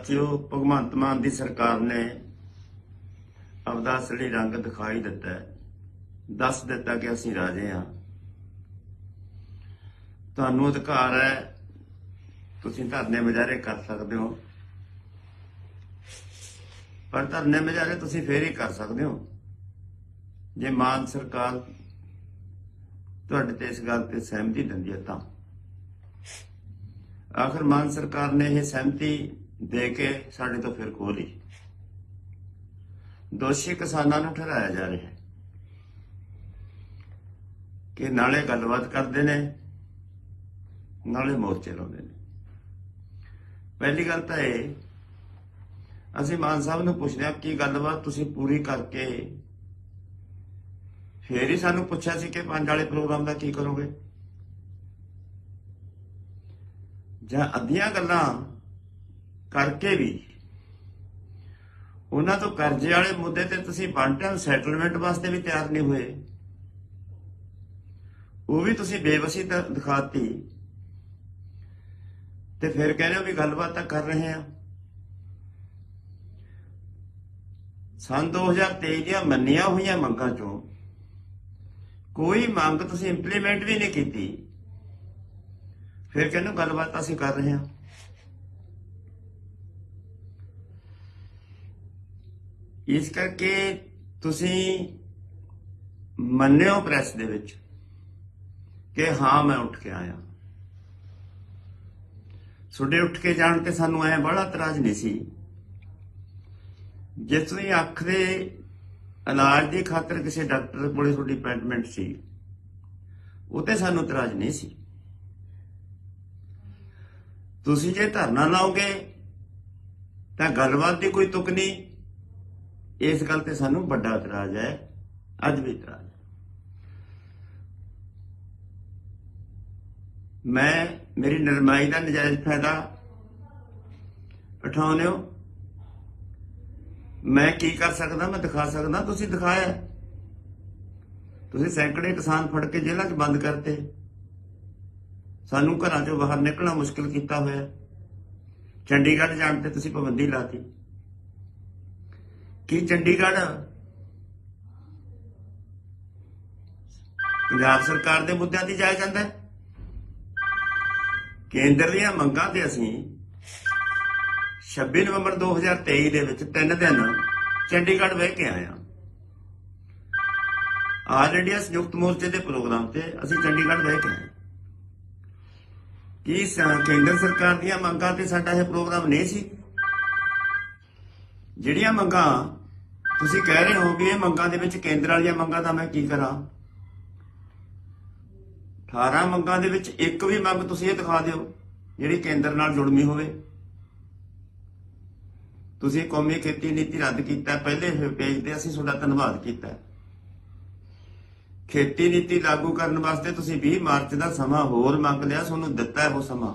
ਸਾਥੀਓ, ਭਗਵੰਤ ਮਾਨ ਦੀ ਸਰਕਾਰ ਨੇ ਆਪਦਾ ਅਸਲੀ ਰੰਗ ਦਿਖਾਈ ਦਿੱਤਾ ਦੱਸ ਦਿੱਤਾ ਕਿ ਅਸੀਂ ਰਾਜੇ ਹਾਂ। ਤੁਹਾਨੂੰ ਅਧਿਕਾਰ ਹੈ, ਤੁਸੀਂ ਧਰਨੇ ਮੁਜ਼ਾਹਰੇ ਕਰ ਸਕਦੇ ਹੋ। ਪਰ ਧਰਨੇ ਮੁਜ਼ਾਹਰੇ ਤੁਸੀਂ ਫੇਰ ਹੀ ਕਰ ਸਕਦੇ ਹੋ। ਜੇ ਮਾਨ ਸਰਕਾਰ ਤੁਹਾਡੇ ਤੇ ਇਸ ਗੱਲ ਤੇ ਸਹਿਮਤੀ ਦਿੰਦੀ ਹੈ ਤਾਂ। ਆਖਰ ਮਾਨ ਸਰਕਾਰ ਨੇ ਇਹ ਸਹਿਮਤੀ ਦੇ ਕੇ ਸਾਡੇ ਤੋਂ ਫਿਰ ਖੋਹ ਲਈ। ਦੋਸ਼ੀ ਕਿਸਾਨਾਂ ਨੂੰ ਠਹਿਰਾਇਆ ਜਾ ਰਿਹਾ ਹੈ ਕਿ ਨਾਲੇ ਗੱਲਬਾਤ ਕਰਦੇ ਨੇ, ਨਾਲੇ ਮੋਰਚੇ ਲਾਉਂਦੇ ਨੇ। ਪਹਿਲੀ ਗੱਲ ਤਾਂ ਇਹ, ਅਸੀਂ ਮਾਨ ਸਾਹਿਬ ਨੂੰ ਪੁੱਛਦੇ ਹਾਂ ਕੀ ਗੱਲਬਾਤ ਤੁਸੀਂ ਪੂਰੀ ਕਰਕੇ ਫੇਰ ਹੀ ਸਾਨੂੰ ਪੁੱਛਿਆ ਸੀ ਕਿ ਪੰਜ ਵਾਲੇ ਪ੍ਰੋਗਰਾਮ ਦਾ ਕੀ ਕਰੋਗੇ? ਜਾਂ ਅੱਧੀਆਂ ਗੱਲਾਂ ਕਰਕੇ ਵੀ। ਉਹਨਾਂ ਤੋਂ ਕਰਜ਼ੇ ਵਾਲੇ ਮੁੱਦੇ ਤੇ ਤੁਸੀਂ ਵਨ ਟਾਈਮ ਸੈਟਲਮੈਂਟ ਵਾਸਤੇ ਵੀ ਤਿਆਰ ਨਹੀਂ ਹੋਏ। ਉਹ ਵੀ ਤੁਸੀਂ ਬੇਵਸੀ ਤਾਂ ਦਿਖਾਤੀ। ਤੇ ਫਿਰ ਕਹਿੰਦੇ ਹੋ ਵੀ ਗੱਲਬਾਤ ਤਾਂ ਕਰ ਰਹੇ ਆ ਸਨ 2023 ਦੀਆਂ ਮੰਨੀਆਂ ਹੋਈਆਂ ਮੰਗਾਂ ਚੋਂ ਕੋਈ ਮੰਗ ਤੁਸੀਂ ਇੰਪਲੀਮੈਂਟ ਵੀ ਨਹੀਂ ਕੀਤੀ। ਫਿਰ ਕਹਿੰਦੇ ਗੱਲਬਾਤ ਅਸੀਂ ਕਰ ਰਹੇ ਹਾਂ। ਇਸ ਕਰਕੇ ਤੁਸੀਂ ਮੰਨਿਓ ਪ੍ਰੈਸ ਦੇ ਵਿੱਚ ਕਿ ਹਾਂ, ਮੈਂ ਉੱਠ ਕੇ ਆਇਆ। ਤੁਹਾਡੇ ਉੱਠ ਕੇ ਜਾਣ ਤੇ ਸਾਨੂੰ ਐ ਬੜਾ ਤਰਾਜ਼ ਨਹੀਂ ਸੀ। ਜੇ ਤੁਸੀਂ ਅੱਖ ਦੇ ਇਲਾਜ ਦੀ ਖਾਤਰ ਕਿਸੇ ਡਾਕਟਰ ਕੋਲੇ ਤੁਹਾਡੀ ਅਪਾਇੰਟਮੈਂਟ ਸੀ, ਉਹ ਤੇ ਸਾਨੂੰ ਇਤਰਾਜ਼ ਨਹੀਂ ਸੀ। ਤੁਸੀਂ ਜੇ ਧਰਨਾ ਲਾਓਗੇ, ਤਾਂ ਗੱਲਬਾਤ ਦੀ ਕੋਈ ਤੁਕ ਨਹੀਂ। ਇਸ ਗੱਲ ਤੇ ਸਾਨੂੰ ਵੱਡਾ ਇਤਰਾਜ਼ ਹੈ, ਅੱਜ ਵੀ ਇਤਰਾਜ਼ ਹੈ। ਮੈਂ, ਮੇਰੀ ਨਰਮਾਈ ਦਾ ਨਜਾਇਜ਼ ਫਾਇਦਾ ਉਠਾਉਂਦੇ ਹੋ। ਮੈਂ ਕੀ ਕਰ ਸਕਦਾ, ਮੈਂ ਦਿਖਾ ਸਕਦਾ, ਤੁਸੀਂ ਦਿਖਾਇਆ। ਤੁਸੀਂ ਸੈਂਕੜੇ ਕਿਸਾਨ ਫੜ ਕੇ ਜੇਲ੍ਹਾਂ 'ਚ ਬੰਦ ਕਰਤੇ। ਸਾਨੂੰ ਘਰਾਂ 'ਚੋਂ ਬਾਹਰ ਨਿਕਲਣਾ ਮੁਸ਼ਕਲ ਕੀਤਾ ਹੋਇਆ। ਚੰਡੀਗੜ੍ਹ ਜਾਣ ਤੇ ਤੁਸੀਂ ਪਾਬੰਦੀ ਲਾਤੀ। ਕੀ ਚੰਡੀਗੜ੍ਹ? ਪੰਜਾਬ ਸਰਕਾਰ ਦੇ ਮੁੱਦਿਆਂ ਦੀ ਜਾਇਆ ਜਾਂਦਾ ਹੈ। ਕੇਂਦਰ ਦੀਆਂ ਮੰਗਾਂ ਤੇ ਅਸੀਂ 26 ਨਵੰਬਰ 2023 ਦੇ ਵਿੱਚ ਤਿੰਨ ਦਿਨ ਚੰਡੀਗੜ੍ਹ ਬਹਿ ਕੇ ਆਏ ਆਲ ਇੰਡੀਆ ਸੰਯੁਕਤ ਮੋਰਚੇ ਦੇ ਪ੍ਰੋਗਰਾਮ ਤੇ ਅਸੀਂ ਚੰਡੀਗੜ੍ਹ ਬਹਿ ਕੇ ਆਏ ਕੀ ਕੇਂਦਰ ਸਰਕਾਰ ਦੀਆਂ ਮੰਗਾਂ ਤੇ ਸਾਡਾ ਇਹ ਪ੍ਰੋਗਰਾਮ ਨਹੀਂ ਸੀ? ਜਿਹੜੀਆਂ ਮੰਗਾਂ ਤੁਸੀਂ ਕਹਿ ਰਹੇ ਹੋ ਵੀ ਇਹ ਮੰਗਾਂ ਦੇ ਵਿੱਚ ਕੇਂਦਰ ਵਾਲੀਆਂ ਮੰਗਾਂ ਦਾ ਮੈਂ ਕੀ ਕਰਾਂ? 18 ਮੰਗਾਂ ਦੇ ਵਿੱਚ ਇੱਕ ਵੀ ਮੰਗ ਤੁਸੀਂ ਇਹ ਦਿਖਾ ਦਿਓ, ਜਿਹੜੀ ਕੇਂਦਰ ਨਾਲ ਜੁੜਮੀ ਹੋਵੇ। ਤੁਸੀਂ ਕੌਮੀ ਖੇਤੀ ਨੀਤੀ ਰੱਦ ਕੀਤਾ, ਪਹਿਲੇ ਪੇਜ ਤੇ ਅਸੀਂ ਤੁਹਾਡਾ ਧੰਨਵਾਦ ਕੀਤਾ। ਖੇਤੀ ਨੀਤੀ ਲਾਗੂ ਕਰਨ ਵਾਸਤੇ ਤੁਸੀਂ 20 ਮਾਰਚ ਦਾ ਸਮਾਂ ਹੋਰ ਮੰਗ ਲਿਆ, ਤੁਹਾਨੂੰ ਦਿੱਤਾ ਹੈ ਉਹ ਸਮਾਂ।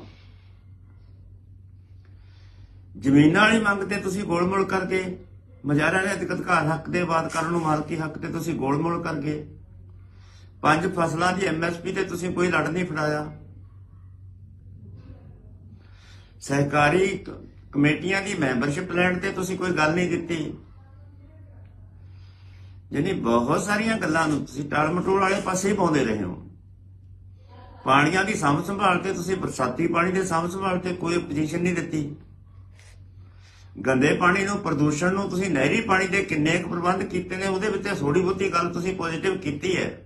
ਜ਼ਮੀਨਾਂ ਵਾਲੀ ਮੰਗ ਤੇ ਤੁਸੀਂ ਗੋਲਮੋਲ ਕਰਕੇ ਮਜਾਰਾ ਨੇ ਅਧਿਕਾਰ ਹੱਕ ਦੇ ਬਾਤ ਕਰਨ ਨੂੰ ਮਾਲਕੀ ਹੱਕ ਤੇ ਤੁਸੀਂ ਗੋਲਮੋਲ ਕਰਕੇ। ਪੰਜ ਫਸਲਾਂ ਦੀ ਐਮਐਸਪੀ ਤੇ ਤੁਸੀਂ ਕੋਈ ਲੜ ਨਹੀਂ ਫੜਾਇਆ। ਸਹਿਕਾਰੀ ਕਮੇਟੀਆਂ ਦੀ ਮੈਂਬਰਸ਼ਿਪ ਲੈਣ ਤੇ ਤੁਸੀਂ ਕੋਈ ਗੱਲ ਨਹੀਂ ਦਿੱਤੀ ਯਾਨੀ ਬਹੁਤ ਸਾਰੀਆਂ ਗੱਲਾਂ ਨੂੰ ਤੁਸੀਂ ਟਾਲ ਮਟੋਲ ਵਾਲੇ ਪਾਸੇ ਹੀ ਪਾਉਂਦੇ ਰਹੇ ਹੋ। ਪਾਣੀਆਂ ਦੀ ਸਾਂਭ ਸੰਭਾਲ ਤੇ ਤੁਸੀਂ ਬਰਸਾਤੀ ਪਾਣੀ ਦੇ ਸਾਂਭ ਸੰਭਾਲ ਤੇ ਕੋਈ ਪੋਜੀਸ਼ਨ ਨਹੀਂ ਦਿੱਤੀ। ਗੰਦੇ ਪਾਣੀ ਨੂੰ, ਪ੍ਰਦੂਸ਼ਣ ਨੂੰ, ਤੁਸੀਂ ਨਹਿਰੀ ਪਾਣੀ ਦੇ ਕਿੰਨੇ ਕੁ ਪ੍ਰਬੰਧ ਕੀਤੇ ਨੇ, ਉਹਦੇ ਵਿੱਚ ਥੋੜੀ ਬਹੁਤੀ ਗੱਲ ਤੁਸੀਂ ਪੋਜ਼ਿਟਿਵ ਕੀਤੀ ਹੈ।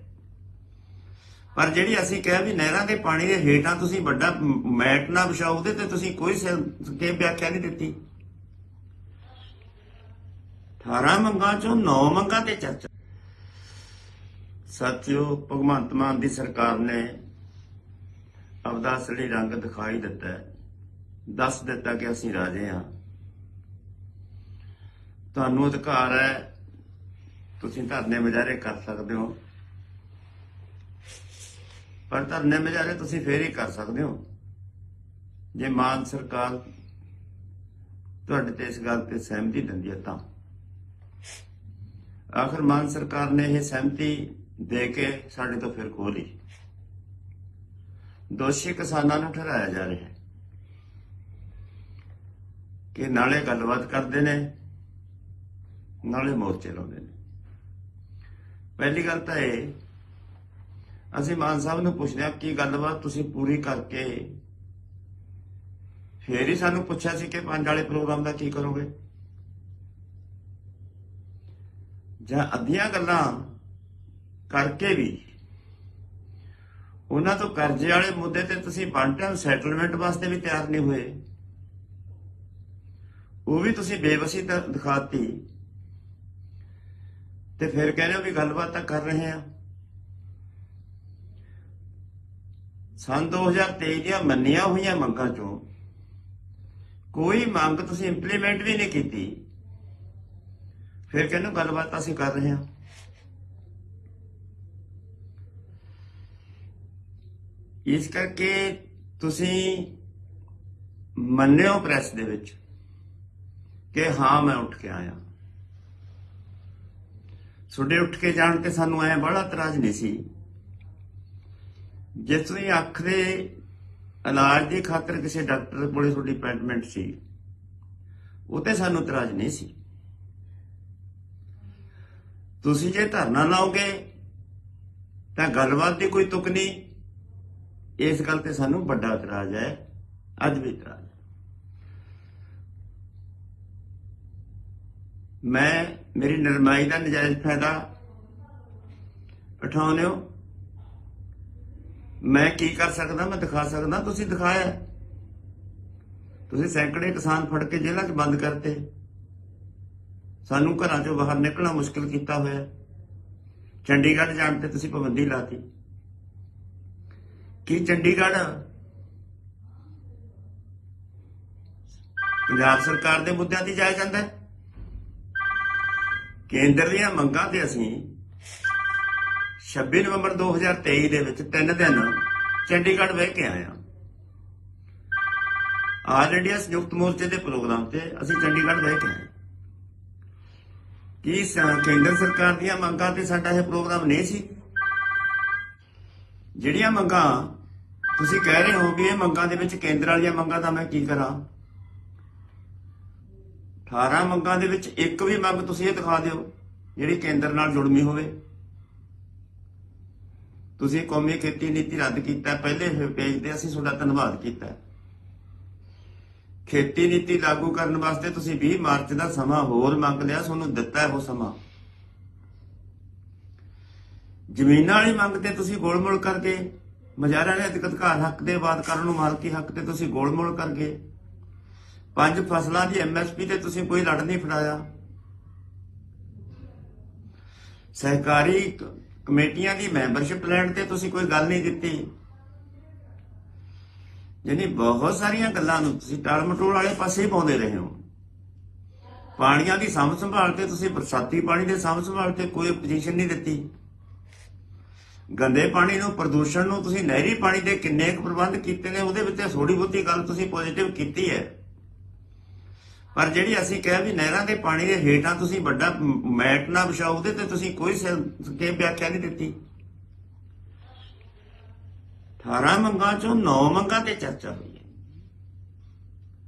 ਪਰ ਜਿਹੜੀ ਅਸੀਂ ਕਿਹਾ ਵੀ ਨਹਿਰਾਂ ਦੇ ਪਾਣੀ ਦੇ ਹੇਠਾਂ ਤੁਸੀਂ ਵੱਡਾ ਮੈਟ ਨਾ ਵਿਛਾਓ, ਉਹਦੇ ਤੇ ਤੁਸੀਂ ਕੋਈ ਕੇ ਵਿਆਖਿਆ ਨਹੀਂ ਦਿੱਤੀ। 18 ਮੰਗਾਂ ਚੋਂ 9 ਮੰਗਾਂ ਤੇ ਚਰਚਾ। ਸਾਥੀਓ, ਭਗਵੰਤ ਮਾਨ ਦੀ ਸਰਕਾਰ ਨੇ ਆਪਦਾ ਅਸਲੀ ਰੰਗ ਦਿਖਾਈ ਦਿੱਤਾ ਦੱਸ ਦਿੱਤਾ ਕਿ ਅਸੀਂ ਰਾਜੇ ਹਾਂ। ਤੁਹਾਨੂੰ ਅਧਿਕਾਰ ਹੈ। ਤੁਸੀਂ ਧਰਨੇ ਮੁਜ਼ਾਹਰੇ ਕਰ ਸਕਦੇ ਹੋ। ਪਰ ਧਰਨੇ ਮੁਜ਼ਾਹਰੇ ਤੁਸੀਂ ਫੇਰ ਹੀ ਕਰ ਸਕਦੇ ਹੋ। ਜੇ ਮਾਨ ਸਰਕਾਰ ਤੁਹਾਡੇ ਤੇ ਇਸ ਗੱਲ ਤੇ ਸਹਿਮਤੀ ਦਿੰਦੀ ਹੈ ਤਾਂ। ਆਖਰ ਮਾਨ ਸਰਕਾਰ ਨੇ ਇਹ ਸਹਿਮਤੀ ਦੇ ਕੇ ਸਾਡੇ ਤੋਂ ਫਿਰ ਖੋਹ ਲਈ। ਦੋਸ਼ੀ ਕਿਸਾਨਾਂ ਨੂੰ ਠਹਿਰਾਇਆ ਜਾ ਰਿਹਾ ਹੈ। ਕਿ ਨਾਲੇ ਗੱਲਬਾਤ ਕਰਦੇ ਨੇ। ਨਾਲੇ ਮੋਰਚੇ ਲਾਉਂਦੇ ਨੇ। ਪਹਿਲੀ ਗੱਲ ਤਾਂ ਇਹ, ਅਸੀਂ ਮਾਨ ਸਾਹਿਬ ਨੂੰ ਪੁੱਛਦੇ ਹਾਂ ਕੀ ਗੱਲਬਾਤ ਤੁਸੀਂ ਪੂਰੀ ਕਰਕੇ ਫੇਰ ਹੀ ਸਾਨੂੰ ਪੁੱਛਿਆ ਸੀ ਕਿ ਪੰਜ ਵਾਲੇ ਪ੍ਰੋਗਰਾਮ ਦਾ ਕੀ ਕਰੋਗੇ? ਜਾਂ ਅੱਧੀਆਂ ਗੱਲਾਂ ਕਰਕੇ ਵੀ ਉਹਨਾਂ ਤੋਂ ਕਰਜ਼ੇ ਵਾਲੇ ਮੁੱਦੇ ਤੇ ਤੁਸੀਂ ਵਨ ਟਾਈਮ ਸੈਟਲਮੈਂਟ ਵਾਸਤੇ ਵੀ ਤਿਆਰ ਨਹੀਂ ਹੋਏ। ਉਹ ਵੀ ਤੁਸੀਂ ਬੇਬਸੀ ਦਿਖਾਤੀ। ਤੇ ਫਿਰ ਕਹਿੰਦੇ ਹੋ ਵੀ ਗੱਲਬਾਤ ਤਾਂ ਕਰ ਰਹੇ ਆ ਸਨ 2023 ਦੀਆਂ ਮੰਨੀਆਂ ਹੋਈਆਂ ਮੰਗਾਂ ਚੋਂ ਕੋਈ ਮੰਗ ਤੁਸੀਂ ਇੰਪਲੀਮੈਂਟ ਵੀ ਨਹੀਂ ਕੀਤੀ। ਫਿਰ ਕਹਿੰਦੇ ਹੋ ਗੱਲਬਾਤ ਅਸੀਂ ਕਰ ਰਹੇ ਹਾਂ। ਇਸ ਕਰਕੇ ਤੁਸੀਂ ਮੰਨਿਓ ਪ੍ਰੈਸ ਦੇ ਵਿੱਚ ਕਿ ਹਾਂ ਮੈਂ ਉੱਠ ਕੇ ਆਇਆ। ਤੁਹਾਡੇ ਉੱਠ ਕੇ ਜਾਣ ਤੇ ਸਾਨੂੰ ਐ ਬੜਾ ਇਤਰਾਜ਼ ਨਹੀਂ ਸੀ। ਜੇ ਤੁਸੀਂ ਅੱਖ ਦੇ ਇਲਾਜ ਦੀ ਖਾਤਰ ਕਿਸੇ ਡਾਕਟਰ ਕੋਲੇ ਤੁਹਾਡੀ ਅਪਾਇੰਟਮੈਂਟ ਸੀ, ਉਹ ਤੇ ਸਾਨੂੰ ਇਤਰਾਜ਼ ਨਹੀਂ ਸੀ। ਤੁਸੀਂ ਜੇ ਧਰਨਾ ਲਾਓਗੇ, ਤਾਂ ਗੱਲਬਾਤ ਦੀ ਕੋਈ ਤੁਕ ਨਹੀਂ। ਇਸ ਗੱਲ ਤੇ ਸਾਨੂੰ ਵੱਡਾ ਇਤਰਾਜ਼ ਹੈ, ਅੱਜ ਵੀ ਇਤਰਾਜ਼ ਮੈਂ ਮੇਰੀ ਨਰਮਾਈ ਦਾ ਨਜਾਇਜ਼ ਫਾਇਦਾ ਉਠਾਉਂਦੇ ਹੋ। ਮੈਂ ਕੀ ਕਰ ਸਕਦਾ, ਮੈਂ ਦਿਖਾ ਸਕਦਾ, ਤੁਸੀਂ ਦਿਖਾਇਆ। ਤੁਸੀਂ ਸੈਂਕੜੇ ਕਿਸਾਨ ਫੜ ਕੇ ਜੇਲ੍ਹਾਂ 'ਚ ਬੰਦ ਕਰਤੇ। ਸਾਨੂੰ ਘਰਾਂ 'ਚੋਂ ਬਾਹਰ ਨਿਕਲਣਾ ਮੁਸ਼ਕਲ ਕੀਤਾ ਹੋਇਆ। ਚੰਡੀਗੜ੍ਹ ਜਾਣ ਤੇ ਤੁਸੀਂ ਪਾਬੰਦੀ ਲਾਤੀ। ਕੀ ਚੰਡੀਗੜ੍ਹ? ਪੰਜਾਬ ਸਰਕਾਰ ਦੇ ਮੁੱਦਿਆਂ ਤੇ ਜਾਇਆ ਜਾਂਦਾ ਹੈ? ਕੇਂਦਰ ਦੀਆਂ ਮੰਗਾਂ ਤੇ ਅਸੀਂ 26 ਨਵੰਬਰ 2023 ਦੇ ਵਿੱਚ ਤਿੰਨ ਦਿਨ ਚੰਡੀਗੜ੍ਹ ਬਹਿ ਕੇ ਆਏ ਹਾਂ। ਆਲ ਇੰਡੀਆ ਸੰਯੁਕਤ ਮੋਰਚੇ ਦੇ ਪ੍ਰੋਗਰਾਮ ਤੇ ਅਸੀਂ ਚੰਡੀਗੜ੍ਹ ਬਹਿ ਕੇ ਆਏ ਕੀ ਕੇਂਦਰ ਸਰਕਾਰ ਦੀਆਂ ਮੰਗਾਂ ਤੇ ਸਾਡਾ ਇਹ ਪ੍ਰੋਗਰਾਮ ਨਹੀਂ ਸੀ? ਜਿਹੜੀਆਂ ਮੰਗਾਂ ਤੁਸੀਂ ਕਹਿ ਰਹੇ ਹੋ ਵੀ ਇਹ ਮੰਗਾਂ ਦੇ ਵਿੱਚ ਕੇਂਦਰ ਵਾਲੀਆਂ ਮੰਗਾਂ ਦਾ ਮੈਂ ਕੀ ਕਰਾਂ? 18 ਮੰਗਾਂ ਦੇ ਵਿੱਚ ਇੱਕ ਵੀ ਮੰਗ ਤੁਸੀਂ ਇਹ ਦਿਖਾ ਦਿਓ, ਜਿਹੜੀ ਕੇਂਦਰ ਨਾਲ ਜੁੜਮੀ ਹੋਵੇ। ਤੁਸੀਂ ਕੌਮੀ ਖੇਤੀ ਨੀਤੀ ਰੱਦ ਕੀਤਾ, ਪਹਿਲੇ ਪੇਜ ਤੇ ਅਸੀਂ ਤੁਹਾਡਾ ਧੰਨਵਾਦ ਕੀਤਾ। ਖੇਤੀ ਨੀਤੀ ਲਾਗੂ ਕਰਨ ਵਾਸਤੇ ਤੁਸੀਂ 20 ਮਾਰਚ ਦਾ ਸਮਾਂ ਹੋਰ ਮੰਗ ਲਿਆ, ਤੁਹਾਨੂੰ ਦਿੱਤਾ ਉਹ ਸਮਾਂ। ਜ਼ਮੀਨਾਂ ਵਾਲੀ ਮੰਗ ਤੇ ਤੁਸੀਂ ਗੋਲਮੋਲ ਕਰਕੇ ਮਜਾਰਾ ਨੇ ਅਧਿਕਾਰ ਹੱਕ ਦੇ ਬਾਤ ਕਰਨ ਨੂੰ ਮਾਲਕੀ ਹੱਕ ਤੇ ਤੁਸੀਂ ਗੋਲਮੋਲ ਕਰਕੇ ਪੰਜ ਫਸਲਾਂ ਦੀ ਐਮਐਸਪੀ ਤੇ ਤੁਸੀਂ ਕੋਈ ਲੜ ਨਹੀਂ ਫੜਾਇਆ। ਸਹਿਕਾਰੀ ਕ- ਕਮੇਟੀਆਂ ਦੀ ਮੈਂਬਰਸ਼ਿਪ ਲੈਣ ਤੇ ਤੁਸੀਂ ਕੋਈ ਗੱਲ ਨਹੀਂ ਕੀਤੀ। ਯਾਨੀ ਬਹੁਤ ਸਾਰੀਆਂ ਗੱਲਾਂ ਨੂੰ ਤੁਸੀਂ ਟਾਲ ਵਾਲੇ ਪਾਸੇ ਹੀ ਪਾਉਂਦੇ ਰਹੇ ਹੋ। ਪਾਣੀਆਂ ਦੀ ਸਾਂਭ ਸੰਭਾਲ ਤੇ ਤੁਸੀਂ ਬਰਸਾਤੀ ਪਾਣੀ ਦੇ ਸਾਂਭ ਸੰਭਾਲ ਤੇ ਕੋਈ ਪੋਜੀਸ਼ਨ ਨਹੀਂ ਦਿੱਤੀ। ਗੰਦੇ ਪਾਣੀ ਨੂੰ, ਪ੍ਰਦੂਸ਼ਣ ਨੂੰ ਤੁਸੀਂ ਨਹਿਰੀ ਪਾਣੀ ਦੇ ਕਿੰਨੇ ਕੁ ਪ੍ਰਬੰਧ ਕੀਤੇ ਨੇ, ਉਹਦੇ ਵਿੱਚ ਥੋੜੀ ਬਹੁਤੀ ਗੱਲ ਤੁਸੀਂ ਪੋਜ਼ਿਟਿਵ ਕੀਤੀ ਹੈ। ਪਰ ਜਿਹੜੀ ਅਸੀਂ ਕਿਹਾ ਵੀ ਨਹਿਰਾਂ ਦੇ ਪਾਣੀ ਦੇ ਹੇਠਾਂ ਤੁਸੀਂ ਵੱਡਾ ਮੈਟ ਨਾ ਵਿਛਾਓ, ਉਹਦੇ ਤੇ ਤੁਸੀਂ ਕੋਈ ਕੇ ਵਿਆਖਿਆ ਨਹੀਂ ਦਿੱਤੀ। 18 ਮੰਗਾਂ ਚੋਂ 9 ਮੰਗਾਂ ਤੇ ਚਰਚਾ ਹੋਈ।